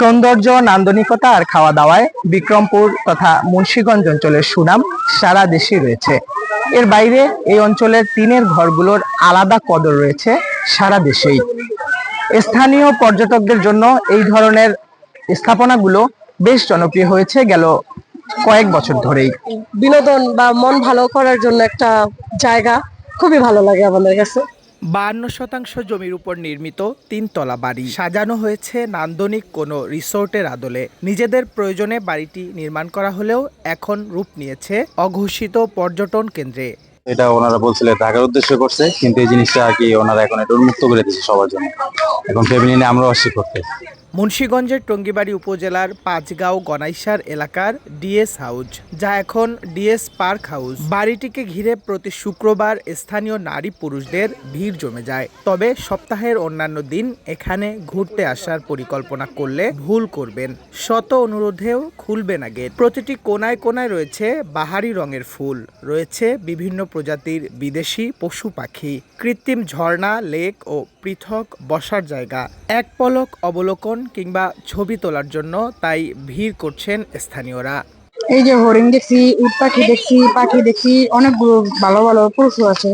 সৌন্দর্য, নান্দনিকতা আর খাওয়া দাওয়ায় বিক্রমপুর তথা মুন্সীগঞ্জ অঞ্চলের সুনাম সারা দেশে রয়েছে। এর বাইরে এই অঞ্চলের টিনের ঘরগুলোর আলাদা কদর রয়েছে সারা দেশেই। স্থানীয় পর্যটকদের জন্য এই ধরনের স্থাপনাগুলো বেশ জনপ্রিয় হয়েছে গেল কয়েক বছর ধরেই। বিনোদন বা মন ভালো করার জন্য একটা জায়গা খুবই ভালো লাগে আমাদের কাছে। বাহান্ন শতাংশ জমির উপর নির্মিত তিনতলা বাড়ি। সাজানো হয়েছে নান্দনিক কোনো রিসোর্টের আদলে। নিজেদের প্রয়োজনে বাড়িটি নির্মাণ করা হলেও এখন রূপ নিয়েছে অঘোষিত পর্যটন কেন্দ্রে। এটা ওনারা বলছিলেন ঢাকার উদ্দেশ্য করছে, কিন্তু এই জিনিসটা আর কি ওনারা এখন এটা উন্মুক্ত করে দিচ্ছে সবার জন্য। এখন ফ্যামিলি নিয়ে আমরাও আসি করতে। মুন্সীগঞ্জের টঙ্গিবাড়ি উপজেলার পাঁচগাঁও গনাইসার এলাকার ডিএস হাউস যা এখন ডিএস পার্ক হাউস বাড়িটিকে ঘিরে প্রতি শুক্রবার স্থানীয় নারী পুরুষদের ভিড় জমে যায়। তবে সপ্তাহের অন্যান্য দিন এখানে ঘুরতে আসার পরিকল্পনা করলে ভুল করবেন। শত অনুরোধেও খুলবে না গেট। প্রতিটি কোনায় কোনায় রয়েছে বাহারি রঙের ফুল। রয়েছে বিভিন্ন প্রজাতির বিদেশি পশু পাখি। কৃত্রিম ঝর্ণা, লেক ও পৃথক বসার জায়গা। এক পলক অবলোকন কিংবা ছবি তোলার জন্য তাই ভিড় করছেন স্থানীয়রা। এই যে হরিণ দেখছি উট পাখি দেখছি পাখি দেখছি অনেকগুলো ভালো ভালো পশু আছে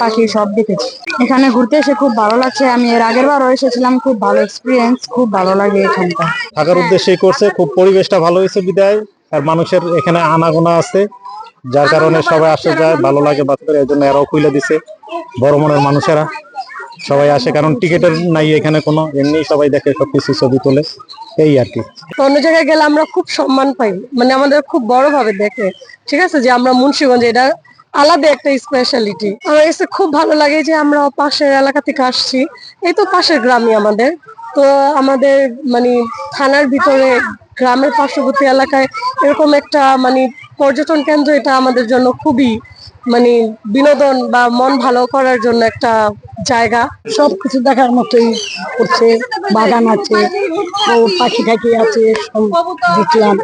পাখি সব দেখেছি। এখানে ঘুরতে এসে খুব ভালো লাগছে আমি এর আগের বারও এসেছিলাম খুব ভালো এক্সপিরিয়েন্স খুব ভালো লাগে এখানটা। থাকার উদ্দেশ্যেই করছে খুব পরিবেশটা ভালো হয়েছে বিদায়। আর মানুষের এখানে আনাগোনা আছে যার কারণে সবাই আসে যায় ভালো লাগে বাচ্চাদের এই জন্য এরাও খুলে দিছে বড় মনের মানুষেরা। সবাই আসে, কারণ টিকিটের নাই এখানে কোনো, এমনি সবাই দেখে সবকিছু ছবি তোলে। এই আর কি। অন্য জায়গায় গেলে আমরা খুব সম্মান পাই মানে আমাদের খুব বড় ভাবে দেখে। ঠিক আছে? যে আমরা মুন্সিগঞ্জে, এটা আলাদা একটা স্পেশালিটি আমার কাছে খুব ভালো লাগে যে আমরা পাশের এলাকা থেকে আসছি। এই তো পাশের গ্রামই আমাদের। তো আমাদের মানে থানার ভিতরে, গ্রামের পার্শ্ববর্তী এলাকায় এরকম একটা মানে পর্যটন কেন্দ্র, এটা আমাদের জন্য খুবই মানে বিনোদন বা মন ভালো করার জন্য একটা জায়গা সব কিছু দেখার মতোই করছে, বাগান আছে, ও পাখি টাখি আছে, সব দেখলাম।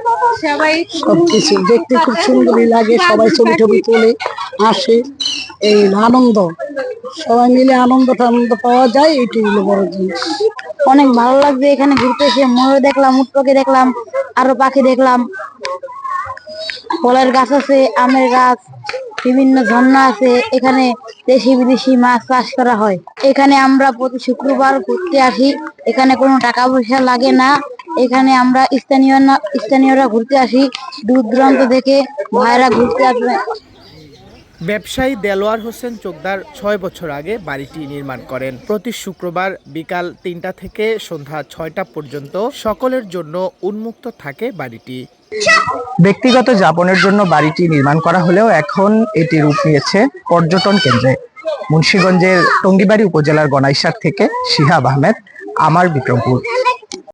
সব সবকিছু দেখতে খুব সুন্দরই লাগে, সবাই ছবি টবি তোলে, আসে, এই আনন্দ। সবাই মিলে আনন্দ টানন্দ পাওয়া যায় এইটাই হলো বড় জিনিস। অনেক ভালো লাগছে এখানে ঘুরতে এসে, ময়ূর দেখলাম উট পাখি দেখলাম, আরও পাখি দেখলাম। ফলের গাছ আছে, আমের গাছ বিভিন্ন ঝর্ণা আছে, এখানে দেশি বিদেশি মাছ চাষ করা হয়। এখানে আমরা প্রতি শুক্রবার ঘুরতে আসি, এখানে কোনো টাকা পয়সা লাগে না। এখানে আমরা স্থানীয় স্থানীয়রা ঘুরতে আসি, দূর দূরান্ত থেকে ভাইরা ঘুরতে আসবে। ব্যবসায়ী দেলোয়ার হোসেন চোকদার ছয় বছর আগে বাড়িটি নির্মাণ করেন। প্রতি শুক্রবার বিকাল তিনটা থেকে সন্ধ্যা ছয়টা পর্যন্ত সকলের জন্য উন্মুক্ত থাকে বাড়িটি। ব্যক্তিগত যাপনের জন্য বাড়িটি নির্মাণ করা হলেও এখন এটি রূপ নিয়েছে পর্যটন কেন্দ্রে। মুন্সীগঞ্জের টঙ্গিবাড়ি উপজেলার গনাইসার থেকে শিহাব আহমেদ, আমার বিক্রমপুর।